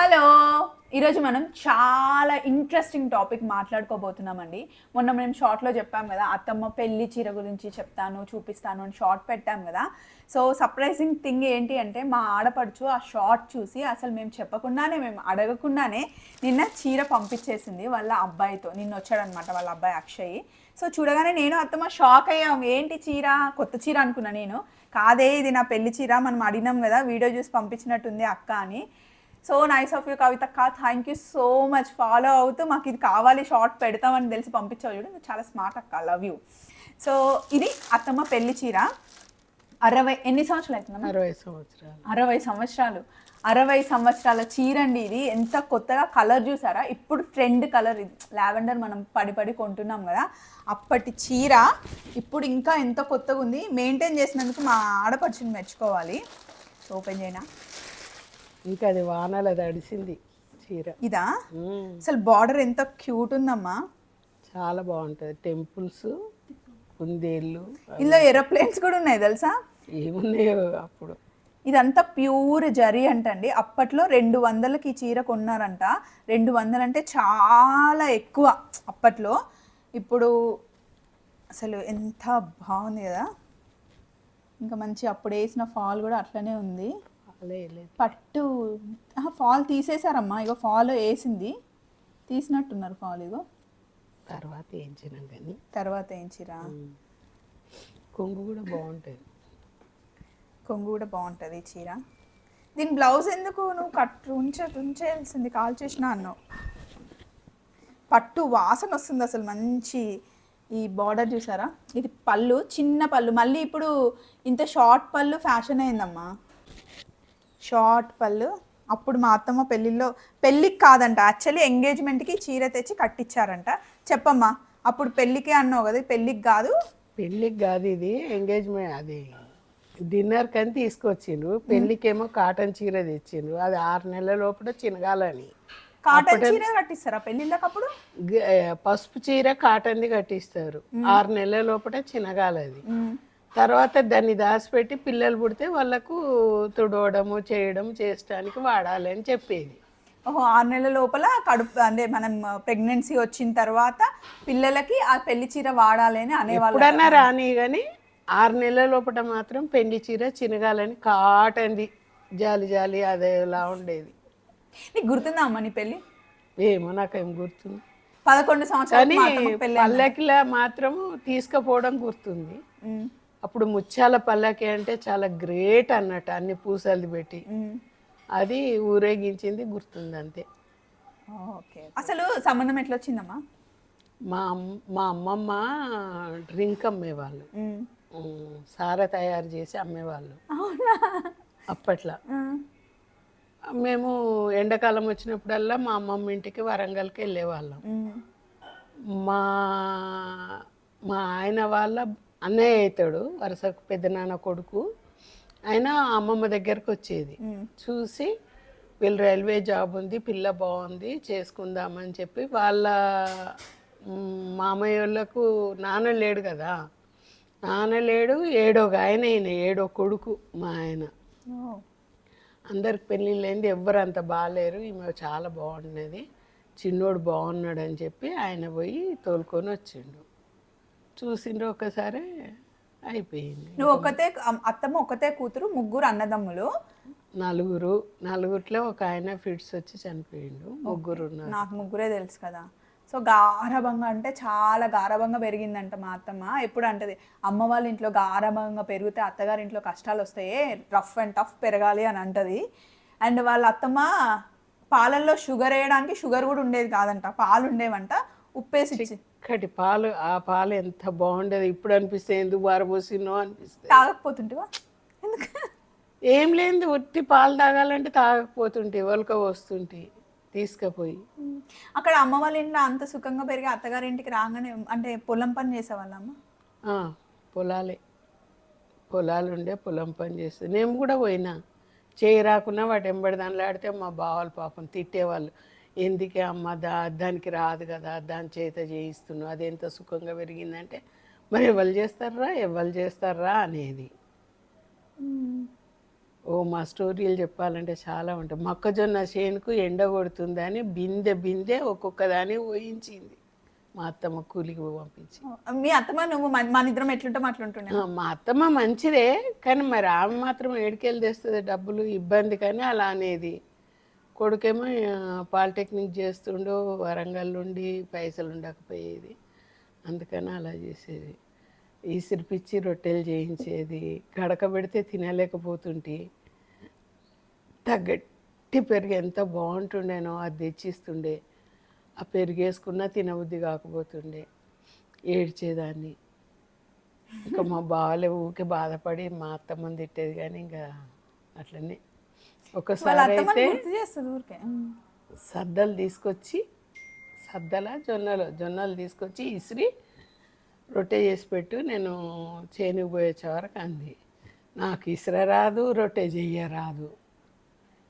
Hello. ఈరోజు మనం చాలా ఇంట్రెస్టింగ్ టాపిక్ మాట్లాడుకోబోతున్నామండి. మొన్న మేము షార్ట్లో చెప్పాం కదా అత్తమ్మ పెళ్ళి చీర గురించి చెప్తాను చూపిస్తాను అని షార్ట్ పెట్టాం కదా. సో సర్ప్రైజింగ్ థింగ్ ఏంటి అంటే మా ఆడపడుచు ఆ షార్ట్ చూసి అసలు మేము చెప్పకుండానే మేము అడగకుండానే నిన్న చీర పంపించేసింది వాళ్ళ అబ్బాయితో. నిన్న వచ్చాడనమాట వాళ్ళ అబ్బాయి అక్షయ్ సో చూడగానే నేను అత్తమ్మ షాక్ అయ్యాము ఏంటి చీర? కొత్త చీర అనుకున్నా నేను. కాదే ఇది నా పెళ్ళి చీర. మనం అడిగినాం కదా వీడియో చూసి పంపించినట్టుంది అక్క అని. So nice of you Kavitha అక్క thank you so much follow అవుతూ మాకు ఇది కావాలి షార్ట్ పెడతామని తెలిసి పంపించావు చూడు నువ్వు చాలా స్మార్ట్ అక్క లవ్ యూ సో ఇది అత్తమ్మ పెళ్ళి చీర. అరవై ఎన్ని సంవత్సరాలు అవుతుందమ్మా అరవై సంవత్సరాలు. అరవై సంవత్సరాలు. అరవై సంవత్సరాల చీర అండి ఇది. ఎంత కొత్తగా కలర్ చూసారా? ఇప్పుడు ట్రెండ్ కలర్ ఇది. లావెండర్ మనం పడి పడి కొంటున్నాం కదా. అప్పటి చీర ఇప్పుడు ఇంకా ఎంత కొత్తగా ఉంది. మెయింటైన్ చేసినందుకు మా ఆడపడుచుని మెచ్చుకోవాలి. ఓపెన్ చేయనా? ఇంకా అది వానల తడిసింది చీర. ఇదా. అసలు బార్డర్ ఎంత క్యూట్ ఉందమ్మా. చాలా బాగుంటుంది. టెంపుల్స్ కుందేళ్ళు ఇందులో ఏరోప్లేన్స్ కూడా ఉన్నాయి తెలుసా? ఏమున్నాయో అప్పుడు. ఇదంతా ప్యూర్ జరీ అంటండి. అప్పట్లో రెండు వందలకి ఈ చీర కొన్నారంట. రెండు వందలు అంటే చాలా ఎక్కువ అప్పట్లో. ఇప్పుడు అసలు ఎంత బాగుంది కదా. ఇంకా మంచి అప్పుడు వేసిన ఫాల్ కూడా అట్లనే ఉంది. పట్టు ఫాల్ తీసేశారమ్మా. ఇగో ఫాల్ వేసింది. తీసినట్టున్నారు ఫాల్ ఇగో. తర్వాత వేయించినాం కానీ. తర్వాత ఏం చీర కొంగు కూడా బాగుంటుంది. కొంగు కూడా బాగుంటుంది చీర. దీని బ్లౌజ్ ఎందుకు నువ్వు కట్ ఉంచ ఉంచేయాల్సింది? కాల్ చేసిన అన్నావు. పట్టు వాసన వస్తుంది అసలు మంచి. ఈ బార్డర్ చూసారా? ఇది పళ్ళు చిన్న పళ్ళు. మళ్ళీ ఇప్పుడు ఇంత షార్ట్ పళ్ళు ఫ్యాషన్ అయిందమ్మా. షార్ట్ పళ్ళు. అప్పుడు మా అత్తమ్మ పెళ్ళిళ్ళలో పెళ్ళికి కాదంట యాక్చువల్లీ ఎంగేజ్మెంట్కి చీర తెచ్చి కట్టించారంట చెప్పమ్మా అప్పుడు పెళ్ళికే అన్నావు కదా పెళ్ళికి కాదు. పెళ్ళికి కాదు ఇది ఎంగేజ్మెంట్ అది. డిన్నర్ కని తీసుకొచ్చిండ్రు. పెళ్ళికేమో కాటన్ చీర తెచ్చిండ్రు. అది ఆరు నెలల లోపల చినగాలని. కాటన్ చీర కట్టిస్తారా పెళ్ళిళ్ళకి అప్పుడు గ- పసుపు చీర కాటన్ది కట్టిస్తారు. ఆరు నెలల లోపల చినగాలది. తర్వాత దాన్ని దాచిపెట్టి పిల్లలు పుడితే వాళ్ళకు తుడవడము చేయడం చేసడానికి వాడాలి అని చెప్పేది. ఓహో ఆరు నెలల లోపల కడుపు అంటే మనం ప్రెగ్నెన్సీ వచ్చిన తర్వాత పిల్లలకి ఆ పెళ్ళి చీర వాడాలి అని అనేవాళ్ళు ఎప్పుడన్నా రాని కానీ ఆరు నెలల లోపల మాత్రం పెళ్ళి చీర చినగాలని కాటన్ది జాలి జాలి అదేలా ఉండేది. నీకు గుర్తుందా అమ్మ నీ పెళ్ళి ఏమో నాకేం గుర్తుంది. పదకొండు సంవత్సరాలు పల్లకిలా మాత్రం తీసుకుపోవడం గుర్తుంది. అప్పుడు ముత్యాల పల్లకి అంటే చాలా గ్రేట్ అన్నట్టు అన్ని పూసలు పెట్టి. అది ఊరేగించింది గుర్తుంది అంతే ఓకే. అసలు సంబంధం ఎట్లా వచ్చిందమ్మా మా మా అమ్మమ్మ డ్రింక్ అమ్మేవాళ్ళు. సారా తయారు చేసి అమ్మేవాళ్ళు. అప్పట్లో. మేము ఎండాకాలం వచ్చినప్పుడల్లా మా అమ్మమ్మ ఇంటికి వరంగల్కి వెళ్ళేవాళ్ళం. మా మా ఆయన వాళ్ళ అన్నయ్య అవుతాడు వరుసకు పెద్దనాన్న కొడుకు. ఆయన అమ్మమ్మ దగ్గరకు వచ్చేది. చూసి వీళ్ళు రైల్వే జాబ్ ఉంది పిల్ల బాగుంది చేసుకుందామని చెప్పి వాళ్ళ మామయ్య వాళ్ళకు నాన్న లేడు కదా. నాన్న లేడు ఏడో ఆయన ఈయన ఏడో కొడుకు మా ఆయన. అందరికి పెళ్ళిళ్ళైంది ఎవ్వరు అంత బాగాలేరు ఈమె చాలా బాగున్నది చిన్నోడు బాగున్నాడు అని చెప్పి ఆయన పోయి తోలుకొని వచ్చిండు. చూసిండ్రు ఒకసారి అయిపోయింది. నువ్వు ఒకతే అత్తమ్మ ఒకతే కూతురు ముగ్గురు అన్నదమ్ములు? నలుగురు నలుగురిలో ఒక ఆయన ఫిట్స్ వచ్చి చనిపోయిండు. ముగ్గురు ఉన్నారు. నాకు ముగ్గురే తెలుసు కదా. సో గారభంగా అంటే చాలా గారభంగా పెరిగిందంట మా అత్తమ్మ. ఎప్పుడు అంటది అమ్మ వాళ్ళ ఇంట్లో గారభంగా పెరిగితే అత్తగారి ఇంట్లో కష్టాలు వస్తాయి రఫ్ అండ్ టఫ్ పెరగాలి అని అంటది. అండ్ వాళ్ళ అత్తమ్మ పాలల్లో షుగర్ వేయడానికి షుగర్ కూడా ఉండేది కాదంట పాలు ఉండేవంట ఉప్పేసి ఇక్కడి పాలు ఆ పాలు ఎంత బాగుండేది. ఇప్పుడు అనిపిస్తే ఎందుకు వారబోసినో అనిపిస్తే. తాగకపోతుంటివా? ఎందుకు? ఏం లేనిది ఒట్టి పాలు తాగాలంటే తాగకపోతుంటే ఒలక వస్తుంటే తీసుకుపోయి. అక్కడ అమ్మ వాళ్ళ ఇంట్లో అంత సుఖంగా పెరిగి అత్తగారి ఇంటికి రాగానే అంటే పొలం పని చేసేవాళ్ళమ్మ పొలాలే. పొలాలు ఉండే పొలం పని చేస్తుంది నేను కూడా పోయినా. చేయి రాకున్నా వాటి ఎంబడి దానిలో ఆడితే మా బావాలు పాపం తిట్టేవాళ్ళు. ఎందుకే అమ్మ దా దానికి రాదు కదా దాని చేత చేయిస్తున్నావు అది ఎంత సుఖంగా పెరిగిందంటే మరి ఎవరు చేస్తారా ఎవరు చేస్తారా అనేది. ఓ మా స్టోరీలు చెప్పాలంటే చాలా ఉంటాయి. మొక్కజొన్న చేనుకు ఎండ కొడుతుందని బిందె బిందె ఒక్కొక్క దాన్ని ఊహించింది. మా అత్తమ్మ కూలికి పంపించి మీ అత్తమ్మ నువ్వు మన ఇద్దరం ఎట్లుంటాం అట్లుంటుండే ఆ, మా అత్తమ్మ మంచిదే కానీ మరి ఆమె మాత్రం ఏడికెళ్ళి తెస్తుంది డబ్బులు ఇబ్బంది కానీ అలా అనేది. కొడుకేమో పాలిటెక్నిక్ చేస్తుండో వరంగల్ నుండి పైసలు ఉండకపోయేది అందుకని అలా చేసేది. ఈసిరిపిచ్చి రొట్టెలు చేయించేది. గడక పెడితే తినలేకపోతుంటే తగ్గట్టి పెరుగు ఎంత బాగుంటుండేనో అది తెచ్చిస్తుండే. ఆ పెరుగు వేసుకున్నా తినబుద్ధి కాకపోతుండే. ఏడ్చేదాన్ని. ఇంకా మా బావలే ఊకే బాధపడి మా అత్తమ్మని తిట్టేది కానీ ఇంకా అట్లనే ఒకసారి అయితే. సద్దలు తీసుకొచ్చి సద్దల జొన్నలు జొన్నలు తీసుకొచ్చి ఇసిరి రొట్టె చేసి పెట్టు నేను చేనుకు పోయొచ్చే వరకు అంది. నాకు ఇసుర రాదు రొట్టె చెయ్య రాదు.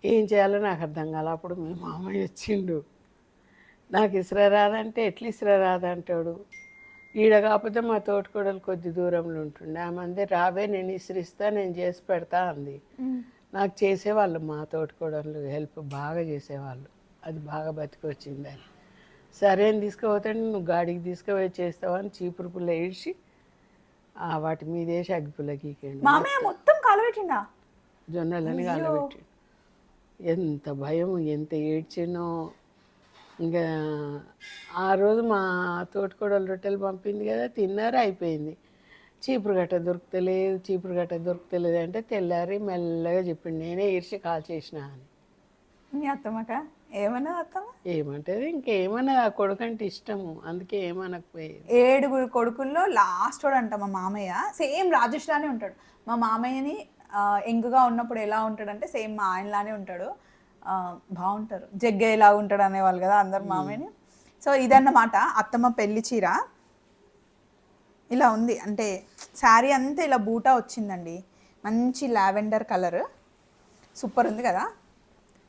ఏం చేయాలో నాకు అర్థం కాల. అప్పుడు మీ మామయ్య వచ్చిండు. నాకు ఇసుర రాదంటే ఎట్లా ఇసుర రాదంటాడు ఈడ కాకపోతే మా తోటకోడలు కొద్ది దూరంలో ఉంటుండే. ఆమె అందే రావే నేను ఇసురిస్తా నేను చేసి పెడతా అంది. నాకు చేసేవాళ్ళు మా తోటకోడళ్ళు హెల్ప్ బాగా చేసేవాళ్ళు. అది బాగా బతికొచ్చింది అని సరే అని తీసుకుపోతే నువ్వు గాడికి తీసుకుపోయి చేస్తావని చీపురు పుల్ల ఏడ్చి ఆ వాటి మీద అగ్గిపుల్ల గీకండి మామయ్య మొత్తం కాలబెట్టిండా? జొన్నలని కాలబెట్టి ఎంత భయం ఎంత ఏడ్చినో. ఇంకా ఆ రోజు మా తోటకోడలు రొట్టెలు పంపింది కదా తిన్నారు అయిపోయింది. చీపురు గట్ట దొరుకుతలేదు చీపురు గట్ట దొరుకుతలేదు అంటే తెల్లారి మెల్లగా చెప్పింది నేనే ఈర్చి కాల్ చేసిన అని. మీ అత్తమ్మక? ఏమన్నా అత్తమ్మ? ఏమంటది? ఇంకేమన్నా ఆ కొడుకంటే ఇష్టము అందుకే ఏమనకపోయేది. ఏడుగురు కొడుకుల్లో లాస్ట్ వాడు అంట మా మామయ్య సేమ్ రాజేష్ లానే ఉంటాడు. మా మామయ్యని ఆ, ఎంగుగా ఉన్నప్పుడు ఎలా ఉంటాడంటే సేమ్ మా ఆయనలానే ఉంటాడు. ఆ, బాగుంటారు. జగ్గ ఎలా ఉంటాడు అనేవాళ్ళు కదా అందరు మామయ్యని. సో ఇదన్నమాట అత్తమ్మ పెళ్ళి చీర. ఇలా ఉంది. అంటే శారీ అంతా ఇలా బూటా వచ్చిందండి. మంచి లావెండర్ కలర్. సూపర్ ఉంది కదా.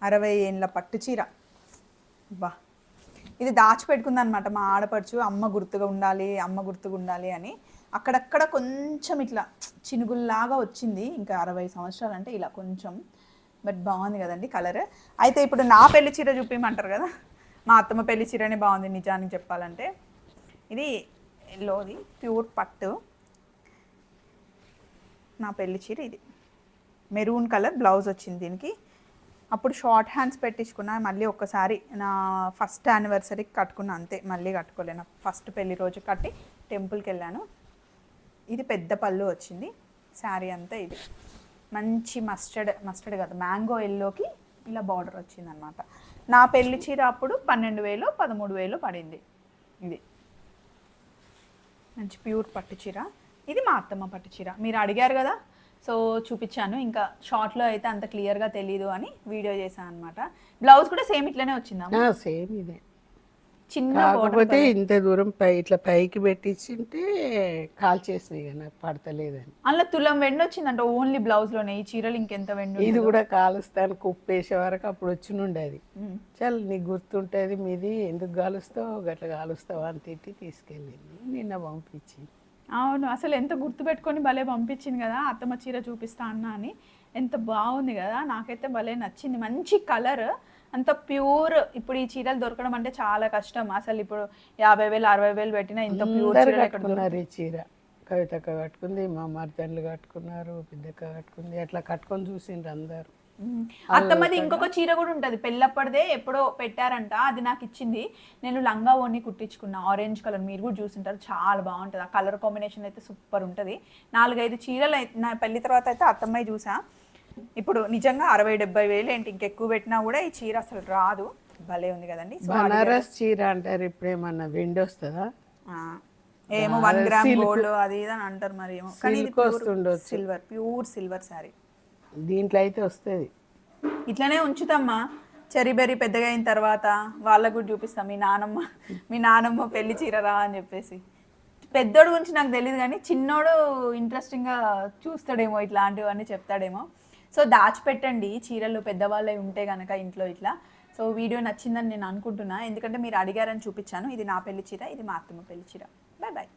అరవై ఏండ్ల పట్టు చీర. బా ఇది దాచిపెట్టుకుందనమాట మా ఆడపడుచు. అమ్మ గుర్తుగా ఉండాలి అమ్మ గుర్తుగా ఉండాలి అని. అక్కడక్కడ కొంచెం ఇట్లా చినుగుల్లాగా వచ్చింది. ఇంకా అరవై సంవత్సరాలు అంటే ఇలా కొంచెం. బట్ బాగుంది కదండి కలర్. అయితే ఇప్పుడు నా పెళ్ళి చీర చూపించమంటారు కదా. మా అత్తమ్మ పెళ్ళి చీరనే బాగుంది నిజానికి చెప్పాలంటే. ఇది ఎల్లోది ప్యూర్ పట్టు. నా పెళ్ళి చీర ఇది. మెరూన్ కలర్ బ్లౌజ్ వచ్చింది దీనికి. అప్పుడు షార్ట్ హ్యాండ్స్ పెట్టించుకున్నా మళ్ళీ ఒక్కసారి నా ఫస్ట్ యానివర్సరీకి కట్టుకున్నా అంతే మళ్ళీ కట్టుకోలేను ఫస్ట్ పెళ్ళి రోజు కట్టి టెంపుల్కి వెళ్ళాను. ఇది పెద్ద పళ్ళు వచ్చింది శారీ అంతా ఇది. మంచి మస్టర్డ్ మస్టర్డ్ కాదు మ్యాంగో ఎల్లోకి ఇలా బార్డర్ వచ్చిందనమాట. నా పెళ్ళి చీర అప్పుడు పన్నెండు వేలు పదమూడు వేలు పడింది. ఇది. మంచి ప్యూర్ పట్టు చీర. ఇది మా అత్తమ్మ పట్టు చీర. మీరు అడిగారు కదా? సో చూపించాను. ఇంకా షార్ట్లో అయితే అంత క్లియర్గా తెలియదు అని వీడియో చేశాను అనమాట బ్లౌజ్ కూడా సేమ్ ఇట్లనే వచ్చిందా? సేమ్ ఇదే. చిన్న కాకపోతే ఇంత దూరం పై ఇట్లా పైకి పెట్టించింటే కాల్ చేసినాయి కదా పడతలేదని. అందులో తులం వెండి వచ్చిందంట ఓన్లీ బ్లౌజ్లోనే ఈ చీరలు ఇంకెంత వెండి ఇది కూడా కాలుస్తాను కుప్పు వేసే వరకు అప్పుడు వచ్చి ఉండేది. చల్ నీకు గుర్తుంటుంది మీది ఎందుకు కాలుస్తావు గట్ల కాలుస్తావు అని తిట్టి తీసుకెళ్ళింది నిన్న పంపించి అవును అసలు ఎంత గుర్తుపెట్టుకొని భలే పంపించింది కదా అత్తమ్మ చీర చూపిస్తా అన్న అని. ఎంత బాగుంది కదా నాకైతే భలే నచ్చింది. మంచి కలర్ అంత ప్యూర్ ఇప్పుడు ఈ చీరలు దొరకడం అంటే చాలా కష్టం. అసలు ఇప్పుడు యాభై వేలు అరవై వేలు పెట్టినా ఇంత ప్యూర్ కట్టుకున్నారు ఈ చీర. కవితక్క కట్టుకుంది మా మరిదండ్లు కట్టుకున్నారు పెద్దక్క కట్టుకుంది అట్లా కట్టుకొని చూసిండ్రు అందరు. మ్మ్. అత్తమ్మది ఇంకొక చీర కూడా ఉంటుంది. పెళ్ళప్పటిదే ఎప్పుడో పెట్టారంట. అది నాకు ఇచ్చింది. నేను లంగా ఓని కుట్టించుకున్నా. ఆరెంజ్ కలర్ మీరు కూడా చూసింటారు. చాలా బాగుంటుంది. ఆ కలర్ కాంబినేషన్ అయితే సూపర్ ఉంటుంది. నాలుగైదు చీరలు నా పెళ్ళి తర్వాత అయితే అత్తమ్మాయి చూసా. ఇప్పుడు నిజంగా అరవై డెబ్బై వేలు ఏంటి? ఇంకెక్కువ పెట్టినా కూడా ఈ చీర అసలు రాదు. భలే ఉంది కదండి. బనారస్ చీర అంటారు ఇప్పుడేమన్నా వెండి వస్తుందా? ఏమో వన్ గ్రామ్ గోల్డ్ అది ఇది అని అంటారు మరి ఏమో. కానీ. Silver pure silver sari. దీంట్లో అయితే వస్తుంది. ఇట్లనే ఉంచుతామ్మా. చెరీ బెర్రీ పెద్దగా అయిన తర్వాత వాళ్ళకు కూడా చూపిస్తాం. మీ నానమ్మ మీ నానమ్మ పెళ్ళి చీరరా అని చెప్పేసి. పెద్దోడు గురించి నాకు తెలియదు కానీ చిన్నోడు ఇంట్రెస్టింగ్గా చూస్తాడేమో ఇట్లాంటివన్నీ చెప్తాడేమో. సో దాచిపెట్టండి. చీరలు పెద్దవాళ్ళవి ఉంటే కనుక ఇంట్లో ఇట్లా. సో వీడియో నచ్చిందని నేను అనుకుంటున్నా. ఎందుకంటే మీరు అడిగారని చూపించాను. ఇది నా పెళ్ళి చీర ఇది మా అత్తమ్మ పెళ్ళి చీర. Bye bye